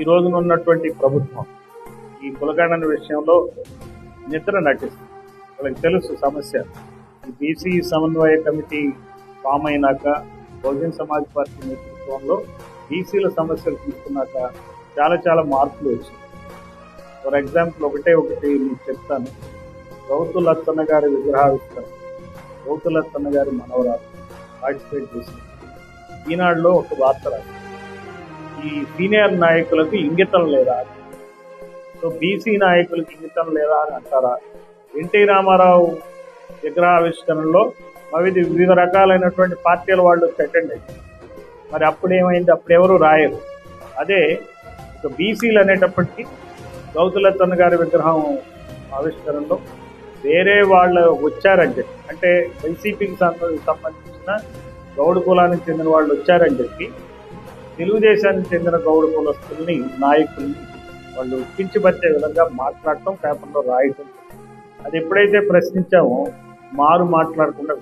ఈ రోజున ఉన్నటువంటి ప్రభుత్వం ఈ కులగణన విషయంలో నిద్ర నటిస్తుంది. వాళ్ళకి తెలుసు సమస్య. బీసీ సమన్వయ కమిటీ ఫామ్ అయినాక బహుజన్ సమాజ్ పార్టీ నేతృత్వంలో బీసీల సమస్యలు తీసుకున్నాక చాలా చాలా మార్పులు వచ్చాయి ఫర్ ఎగ్జాంపుల్ ఒకటే ఒకటి మీకు చెప్తాను. రౌతు లత్తన్న గారి విగ్రహావిష్కరణ. రౌతు లత్తన్న గారి మనవరాలు పార్టిసిపేట్ చేసింది ఈనాడులో ఒక వార్త రాసింది ఈ సీనియర్ నాయకులకు ఇంగితం లేదా? సో బీసీ నాయకులకు ఇంగితం లేదా అని అంటారా? ఎన్టీ రామారావు విగ్రహావిష్కరణలో మవిధి వివిధ రకాలైనటువంటి పార్టీల వాళ్ళు వచ్చి అటెండ్ అయ్యారు మరి అప్పుడు ఏమైంది అప్పుడు ఎవరు రాయరు. అదే ఇక బీసీలు అనేటప్పటికీ గౌతులత్తన్న గారి విగ్రహం ఆవిష్కరణలో వేరే వాళ్ళు వచ్చారని చెప్పి అంటే వైసీపీకి సంబంధించిన గౌడ్ కులానికి చెందిన వాళ్ళు వచ్చారని చెప్పి తెలుగుదేశానికి చెందిన గౌడ కులస్తుల్ని నాయకుల్ని వాళ్ళు కించపరిచే విధంగా మాట్లాడటం పేపర్లో రాయటం. అది ఎప్పుడైతే ప్రశ్నించామో మారు మాట్లాడకుండా